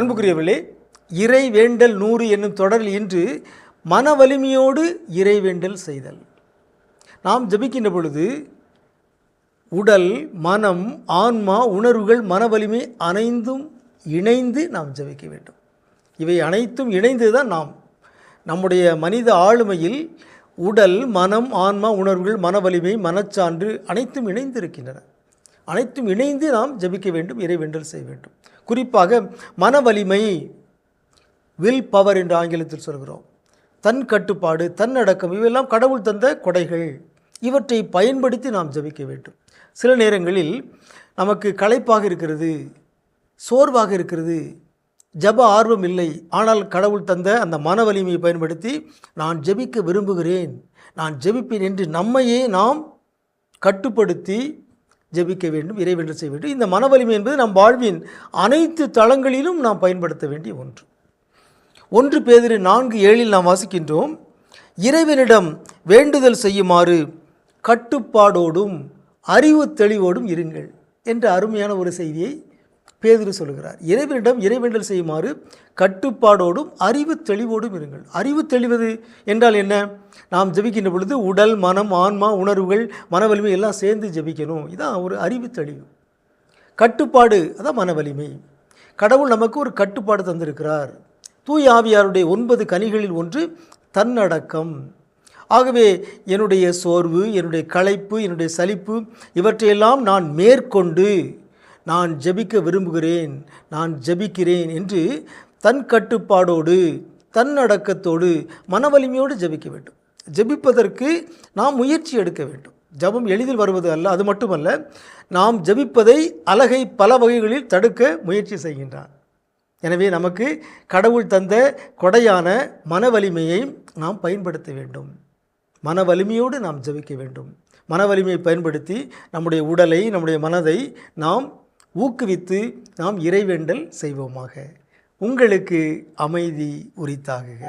அன்புக்குரியவர்களே இறை வேண்டல் நூறு என்னும் தொடரில் இன்று மன வலிமையோடு இறை வேண்டல் செய்தல். நாம் ஜெபிக்கின்ற பொழுது உடல் மனம் ஆன்மா உணர்வுகள் மன வலிமை அனைந்தும் இணைந்து நாம் ஜெபிக்க வேண்டும். இவை அனைத்தும் இணைந்து தான் நாம் நம்முடைய மனித ஆளுமையில் உடல் மனம் ஆன்மா உணர்வுகள் மன வலிமை மனச்சான்று அனைத்தும் இணைந்து இருக்கின்றன அனைத்தும் இணைந்து நாம் ஜெபிக்க வேண்டும் இறைவேண்டல் செய்ய வேண்டும். குறிப்பாக மன வலிமை வில் பவர் என்று ஆங்கிலத்தில் சொல்கிறோம். தன் கட்டுப்பாடு தன்னடக்கம் இவையெல்லாம் கடவுள் தந்த கொடைகள். இவற்றை பயன்படுத்தி நாம் ஜெபிக்க வேண்டும். சில நேரங்களில் நமக்கு களைப்பாக இருக்கிறது சோர்வாக இருக்கிறது ஜப ஆர்வம் இல்லை. ஆனால் கடவுள் தந்த அந்த மன வலிமையை பயன்படுத்தி நான் ஜெபிக்க விரும்புகிறேன் நான் ஜெபிப்பேன் என்று நம்மையே நாம் கட்டுப்படுத்தி ஜெபிக்க வேண்டும் இறைவென்று செய்ய வேண்டும். இந்த மன வலிமை என்பது நம் வாழ்வின் அனைத்து தளங்களிலும் நாம் பயன்படுத்த வேண்டிய ஒன்று. ஒன்று பேதிரு நான்கு ஏழில் நாம் வாசிக்கின்றோம் இறைவனிடம் வேண்டுதல் செய்யுமாறு கட்டுப்பாடோடும் அறிவு தெளிவோடும் இருங்கள் என்ற அருமையான ஒரு செய்தியை பேதிரு சொல்கிறார் இறைவனிடம் இறைவேண்டல் செய்யுமாறு கட்டுப்பாடோடும் அறிவு தெளிவோடும் இருங்கள். அறிவு தெளிவது என்றால் என்ன? நாம் ஜெபிக்கின்ற பொழுது உடல் மனம் ஆன்மா உணர்வுகள் மனவலிமை எல்லாம் சேர்ந்து ஜெபிக்கணும். இதான் ஒரு அறிவு தெளிவு. கட்டுப்பாடு அதான் மன வலிமை கடவுள் நமக்கு ஒரு கட்டுப்பாடு தந்திருக்கிறார். தூய் ஆவியாருடைய ஒன்பது கனிகளில் ஒன்று தன்னடக்கம். ஆகவே என்னுடைய சோர்வு என்னுடைய களைப்பு என்னுடைய சலிப்பு இவற்றையெல்லாம் நான் மேற்கொண்டு நான் ஜெபிக்க விரும்புகிறேன் நான் ஜெபிக்கிறேன் என்று தன் கட்டுப்பாடோடு தன்னடக்கத்தோடு மனவலிமையோடு ஜெபிக்க வேண்டும். ஜெபிப்பதற்கு நாம் முயற்சி எடுக்க வேண்டும். ஜெபம் எளிதில் வருவது அல்ல அது மட்டுமல்ல நாம் ஜெபிப்பதை அழகை பல வகைகளில் தடுக்க முயற்சி செய்கின்றான் எனவே நமக்கு கடவுள் தந்த கொடையான மன வலிமையை நாம் பயன்படுத்த வேண்டும். மன வலிமையோடு நாம் ஜெபிக்க வேண்டும். மன வலிமையை பயன்படுத்தி நம்முடைய உடலை நம்முடைய மனதை நாம் ஊக்குவித்து நாம் இறைவேண்டல் செய்வோமாக. உங்களுக்கு அமைதி உரித்தாகுக.